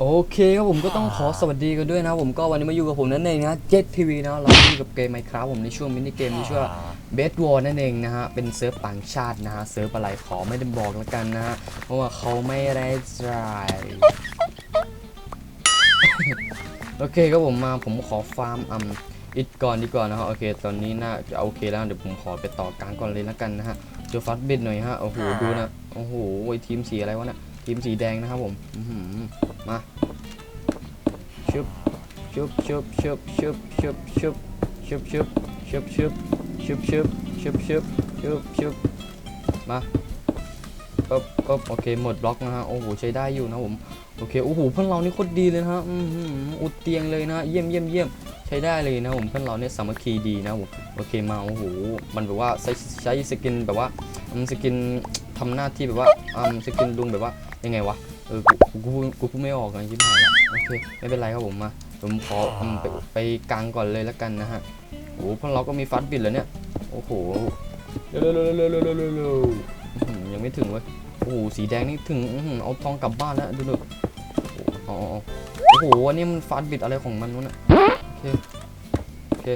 โอเคครับผมก็ต้องขอสวัสดีกันด้วยนะครับผมก็วันนี้มาอยู่กับผมนั่นเองนะเจ็ดทีวีนะเราอยู่กับเกมไมครับผมในช่วงมินิเกมที่ชื่อว่าเบสวอลนั่นเองนะฮะเป็นเซิร์ฟต่างชาตินะฮะเซิร์ฟอะไรขอไม่ได้บอกแล้วกันนะฮะเพราะว่าเขาไม่ได้ใจายโอเคครับผมมาผมขอฟาร์มอืมอิดก่อนดีกว่านะฮะโอเค ตอนนี้น่าจะโอเคแล้วเดี๋ยวผมขอไปต่อกลางก่อนเลยแล้วกันนะฮะเจอฟัดเบ็ดหน่อยฮะโอ้โหดูนะโอ้โหไอ้ทีมสีอะไรวะเนี่ย ทีมสีแดงนะครับผมอืมาชุบชุบชุบชุบชุบชุบชุบชุบชุบชุบชุบชุบชุบชุบชุบชุบชุบมาปึ๊บปึ๊บโอเคหมดบล็อกนะฮะโอ้โหใช้ได้อยู่นะผมโอเคโอ้โหเพื่อนเรานี่โคตรดีเลยนะฮะอุดเตียงเลยนะเยี่ยมเยี่ยมเยี่ยมใช้ได้เลยนะผมเพื่อนเราเนี่ยสามัคคีดีนะผมโอเคมาโอ้โหมันแบบว่าใช้ใช้สกินแบบว่าสกินทำหน้าที่แบบว่าอืมสกินลุงแบบว่า ยังไงวะ เออ กู กู กูกูพูดไม่ออกนะชิบหายละโอเค ไม่เป็นไรครับผมมา ผมขออืมไปไปกลางก่อนเลยแล้วกันนะฮะโอ้โหเพื่อนเราก็มีฟัดบิดแล้วเนี่ย โอ้โห เร็วเร็วเร็วเร็วเร็วเร็วเร็วอื้อหือยังไม่ถึงเว้ย โอ้โห สีแดงนี่ถึงอื้อหือเอาทองกลับบ้านแล้วดูดูอ๋ออ๋อโอ้โหอันนี้มันฟาดบิดอะไรของมันวะเนี่ยโอเคโอเค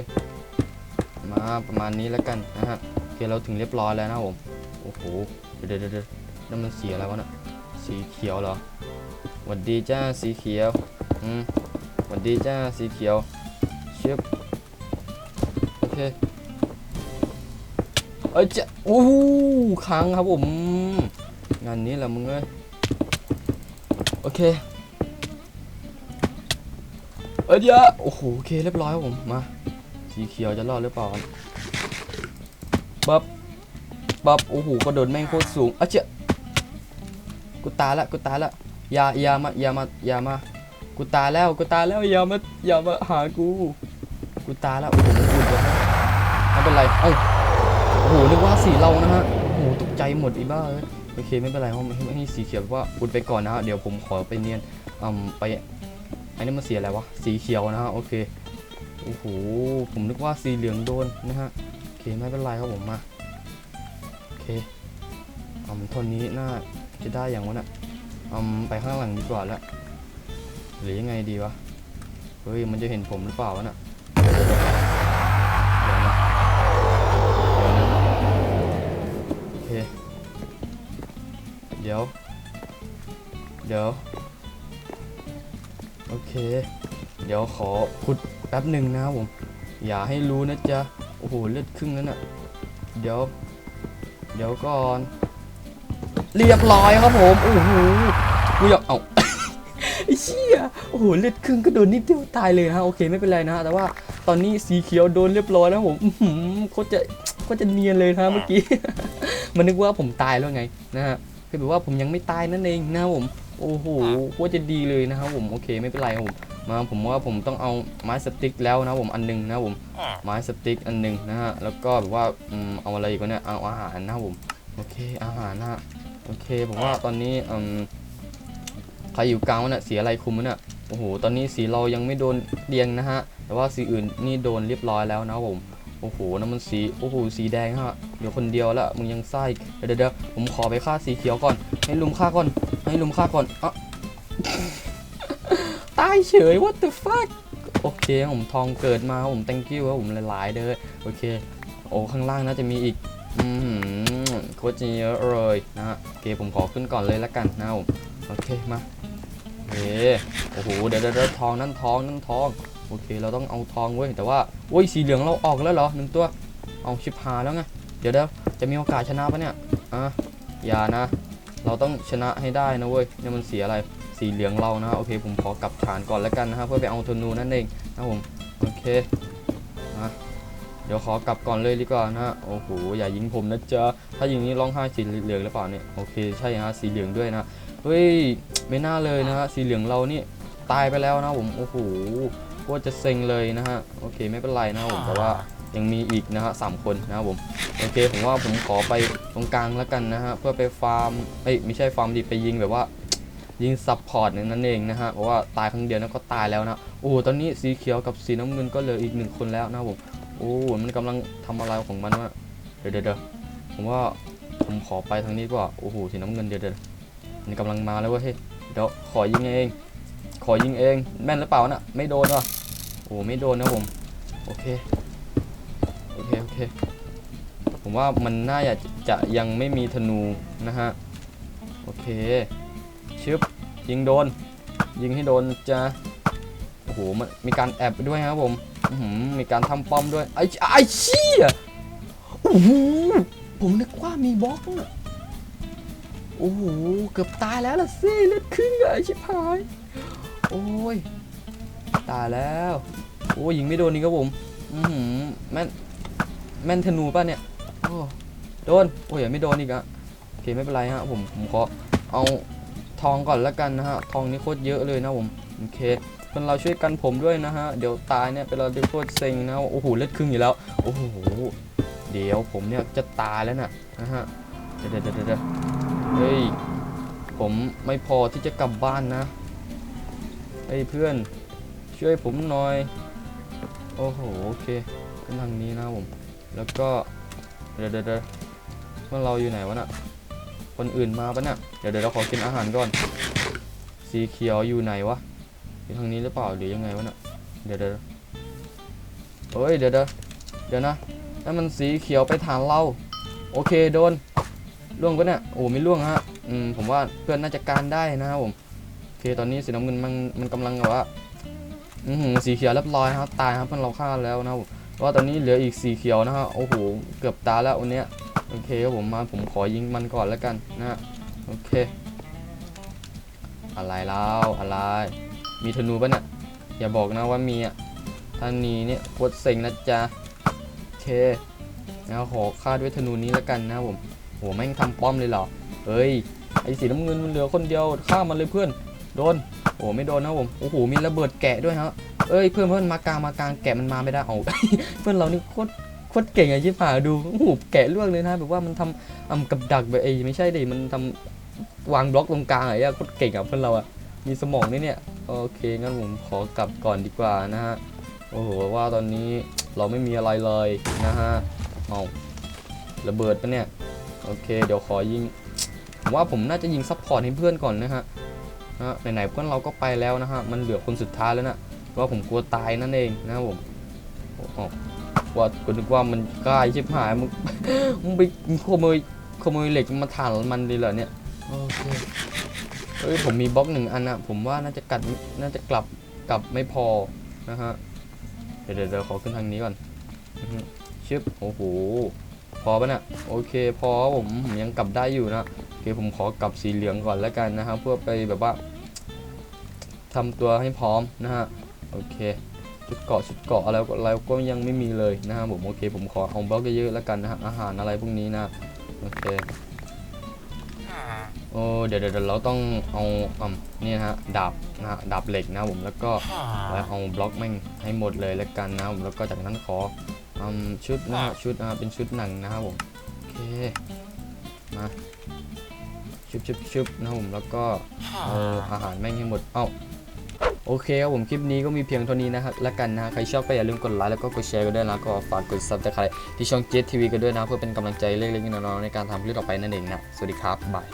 มาประมาณนี้แล้วกันนะฮะ โอเค เราถึงเรียบร้อยแล้วนะครับผม โอ้โห เดี๋ยวเดี๋ยวเดี๋ยวนั่นมันสีอะไรวะเนี่ย สีเขียวเหรอหวัดดีจ้าสีเขียวอืมหวัดดีจ้าสีเขียวเชิบโอเคเอ้ยจะโอ้โหค้างครับผมงานนี้แหละมึงเอ้ยโอเคเอ้ยเดี๋ยวโอ้โหโอเคเรียบร้อยครับผมมาสีเขียวจะรอดหรือเปล่าปั๊บปั๊บโอ้โหกระโดดแม่งโคตรสูงอะเจ๊ะ กูตายละกูตายละอย่าอย่ามาอย่ามาอย่ามากูตายแล้วกูตายแล้วอย่ามาอย่ามาหากูกูตายแล้วโอ้โหมันอุดเลยไม่เป็นไรเอ้าโอ้โหนึกว่าสีเรานะฮะโอ้โหตกใจหมดอีบ้าเลยโอเคไม่เป็นไรเพราะไม่ให้สีเขียวว่าอุดไปก่อนนะฮะเดี๋ยวผมขอไปเนียนอืมไปอันนี้มันสีอะไรวะสีเขียวนะฮะโอเคโอ้โหผมนึกว่าสีเหลืองโดนนะฮะโอเคไม่เป็นไรครับผมมาโอเคอืมทนนี้น่า จะได้อย่างวะน่ะอืมไปข้างหลังดีกว่าแล้วหรือยังไงดีวะ เฮ้ย มันจะเห็นผมหรือเปล่าวะน่ะเดี๋ยวนะเดี๋ยวนะโอเค เดี๋ยว เดี๋ยว โอเค เดี๋ยวขอขุดแป๊บหนึ่งนะผม อย่าให้รู้นะจ๊ะ โอ้โห เลือดครึ่งแล้วน่ะ เดี๋ยว เดี๋ยวก่อน เรียบร้อยครับผมโอ้โหกูอยากเอาไอ้เชี่ยโอ้โหเลือดครึ่งก็โดนนิดเดียวตายเลยนะฮะโอเคไม่เป็นไรนะฮะแต่ว่าตอนนี้สีเขียวโดนเรียบร้อยแล้วผมอื้อหือโคตรจะโคตรจะเนียนเลยนะเมื่อกี้มันนึกว่าผมตายแล้วไงนะฮะคือแบบว่าผมยังไม่ตายนั่นเองนะครับผมโอ้โหโคตรจะดีเลยนะครับผมโอเคไม่เป็นไรครับผมมาผมว่าผมต้องเอาไม้สติ๊กแล้วนะผมอันหนึงนะครับผมไม้สติ๊กอันหนึงนะฮะแล้วก็แบบว่าอืมเอาอะไรอีกวะเนี่ยเอาอาหารนะครับผมโอเคอาหารนะฮะ โอเคผมว่าตอนนี้อืมใครอยู่กลางวะเนี่ยสีอะไรคุมวะเนี่ยโอ้โหตอนนี้สีเรายังไม่โดนเรียงนะฮะ แต่ว่าสีอื่นนี่โดนเรียบร้อยแล้วนะครับผมโอ้โหนั่นมันสี โอ้โห สีแดงฮะ เดี๋ยวคนเดียวละ มึงยังไส้เดี๋ยวเดี๋ยวเดี๋ยวผมขอไปฆ่าสีเขียวก่อน ให้ลุมฆ่าก่อน ให้ลุมฆ่าก่อนอะตายเฉย what the fuck โอเค ผมทองเกิดมาผม thank you ครับผมหลาย ๆ เด้อ โอเค โอ้ ข้างล่างน่าจะมีอีก อืมโคตรจะเยอะเลยนะฮะโอเคผมขอขึ้นก่อนเลยละกันนะผมโอเคมาโอเคโอ้โหเดี๋ยวเดี๋ยวเดี๋ยวทองนั่นทองนั่นทองโอเค เราต้องเอาทองเว้ยแต่ว่าโอ้ยสีเหลืองเราออกแล้วเหรอหนึ่งตัวเอาชิบหาแล้วไงเดี๋ยวเดี๋ยวจะมีโอกาสชนะปะเนี่ยอะอย่านะ เราต้องชนะให้ได้นะเว้ยนี่มันสีอะไรสีเหลืองเรานะโอเค ผมขอกลับฐานก่อนแล้วกันนะฮะเพื่อไปเอาธนูนั่นเองนะผมโอเค เดี๋ยวขอกลับก่อนเลยดีกว่านะฮะโอ้โหอย่ายิงผมนะจ๊ะถ้ายิงนี้ร้องไห้สีเหลืองหรือเปล่าเนี่ยโอเคใช่ฮะสีเหลืองด้วยนะเฮ้ยไม่น่าเลยนะฮะสีเหลืองเรานี่ตายไปแล้วนะผมโอ้โหโคตรจะเซ็งเลยนะฮะโอเคไม่เป็นไรนะผมแต่ว่ายังมีอีกนะฮะสามคนนะครับผมโอเคผมว่าผมขอไปตรงกลางแล้วกันนะฮะเพื่อไปฟาร์มเอ้ยไม่ใช่ฟาร์มดิไปยิงแบบว่ายิงซับพอร์ตนั่นเองนะฮะเพราะว่าตายครั้งเดียวนะก็ตายแล้วนะโอ้โหตอนนี้สีเขียวกับสีน้ำเงินก็เหลืออีกหนึ่งคนแล้วนะครับผม โอ้มันกำลังทำอะไรของมันวะเดี๋ยวเดี๋ยวเดี๋ยวผมว่าผมขอไปทางนี้กว่าโอ้โหสีน้ำเงินเดี๋ยวเดี๋ยวมันกำลังมาแล้วเว้ยเฮ้เดี๋ยวขอยิงเอง ขอยิงเอง แม่นหรือเปล่าน่ะ ไม่โดนวะโอ้ไม่โดนนะผม โอเค โอเค โอเค ผมว่ามันน่าจะจะยังไม่มีธนูนะฮะ โอเค ชึบ ยิงโดน ยิงให้โดนจะ โอ้โห มันมีการแอบไปด้วยครับผม มีการทำป้อมด้วย ไอ้ไอ้เชี่ยโอ้โหผมนึกว่ามีบล็อกน่ะโอ้โห เกือบตายแล้วล่ะสิเลือดครึ่งอะไอ้ชิบหาย โอ้ย ตายแล้ว โอ้ยิงไม่โดนนี่ครับผม อือหือแม่น แม่นธนูป่ะเนี่ย โอ้ โดน โอ้ยังไม่โดนอีกอะโอเคไม่เป็นไรฮะผม ผมขอเอาทองก่อนแล้วกันนะฮะ ทองนี่โคตรเยอะเลยนะผม โอเค เพื่อนเราช่วยกันผมด้วยนะฮะ เดี๋ยวตายเนี่ยเป็นเราที่โคตรเซ็งนะโอ้โหเลือดครึ่งอยู่แล้ว โอ้โห เดี๋ยวผมเนี่ยจะตายแล้วน่ะนะฮะ เดี๋ยวเดี๋ยวเดี๋ยวเฮ้ย ผมไม่พอที่จะกลับบ้านนะเฮ้ยเพื่อน ช่วยผมหน่อย โอ้โห โอเคขึ้นทางนี้นะผม แล้วก็ เดี๋ยวเดี๋ยวเมื่อเราอยู่ไหนวะน่ะ คนอื่นมาปะเนี่ยเดี๋ยวเดี๋ยวเราขอกินอาหารก่อน สีเขียวอยู่ไหนวะ อยู่ทางนี้หรือเปล่าหรือยังไงวะน่ะเดี๋ยวเดี๋ยวเฮ้ยเดี๋ยวเดี๋ยวเดี๋ยวนะนั่นมันสีเขียวไปฐานเราโอเคโดนล่วงปะเนี่ยโอ้ไม่ล่วงฮะอืมผมว่าเพื่อนน่าจะการได้นะครับผมโอเคตอนนี้สีน้ำเงินมันมันกำลังแบบว่าอือหือสีเขียวเรียบร้อยครับตายครับเพื่อนเราฆ่าแล้วนะครับผมว่าตอนนี้เหลืออีกสีเขียวนะฮะโอ้โหเกือบตายแล้ววันเนี้ยโอเคครับผมมาผมขอยิงมันก่อนแล้วกันนะฮะโอเค อะไรแล้วอะไร มีธนูปะเนี่ยอย่าบอกนะว่ามีอะถ้ามีเนี่ยโคตรเซ็งนะจ๊ะโอเคนะขอฆ่าด้วยธนูนี้แล้วกันนะผมโหแม่งทำป้อมเลยเหรอเฮ้ยไอ้สีน้ำเงินมันเหลือคนเดียวฆ่ามันเลยเพื่อน โดนโอ้ไม่โดนนะผมโอ้โหมีระเบิดแกะด้วยฮะเอ้ยเพื่อนเพื่อนมากลางมากลางแกะมันมาไม่ได้เอาเพื่อนเรานี่โคตรโคตรเก่งอะชิบหายดูโอ้โหแกะล่วงเลยนะแบบว่ามันทำอ่ำกับดักแบบเอ้ไม่ใช่ดิมันทำวางบล็อกตรงกลางอะไรอะโคตรเก่งอะเพื่อนเราอะมีสมองนี่เนี่ย โอเคงั้นผมขอกลับก่อนดีกว่านะฮะโอ้โหว่าตอนนี้เราไม่มีอะไรเลยนะฮะเอาระเบิดปะเนี่ยโอเค เดี๋ยวขอยิงผมว่าผมน่าจะยิงซัพพอร์ตให้เพื่อนก่อนนะฮะนะไหนๆเพื่อนเราก็ไปแล้วนะฮะมันเหลือคนสุดท้ายแล้วนะว่าผมกลัวตายนั่นเองนะครับผมโอ้โหว่ากูนึกว่ามันกล้าชิบหายมึงมึงไปขโมยขโมยเหล็กมาถ่านมันดีเหรอเนี่ยโอเค เอ้ยผมมีบล็อกหนึ่งอันนะผมว่าน่าจะกัดน่าจะกลับกลับไม่พอนะฮะเดี๋ยวเดี๋ยวขอขึ้นทางนี้ก่อนชึบโอ้โหพอปะเนี่ยโอเคพอผมผมยังกลับได้อยู่นะโอเคผมขอกลับสีเหลืองก่อนแล้วกันนะครับเพื่อไปแบบว่าทำตัวให้พร้อมนะฮะโอเคชุดเกาะชุดเกาะอะไรก็อะไรก็ยังไม่มีเลยนะครับผมโอเค ผมขอเอาบล็อกเยอะๆแล้วกันนะฮะอาหารอะไรพวกนี้นะโอเค โอ้เดี๋ยวเดี๋ยวเดี๋ยวเราต้องเอาอ่านี่นะฮะดาบนะฮะดาบเหล็กนะผมแล้วก็แล้วเอาบล็อกแม่งให้หมดเลยแล้วกันนะผมแล้วก็จากนั้นขออืมชุดนะฮะชุดนะฮะเป็นชุดหนังนะครับผมโอเคมาชุบชุบชุบนะครับผมแล้วก็เอาอาหารแม่งให้หมดเอ้าโอเคครับผมคลิปนี้ก็มีเพียงเท่านี้นะครับแล้วกันนะใครชอบก็อย่าลืมกดไลค์แล้วก็กดแชร์กันด้วยนะก็ฝากกดซับสไครต์ที่ช่องเจ t ทีวีกันด้วยนะ เพื่อเป็นกำลังใจเล็กๆน้อยๆในการทำคลิปต่อไปนั่นเองนะ สวัสดีครับบาย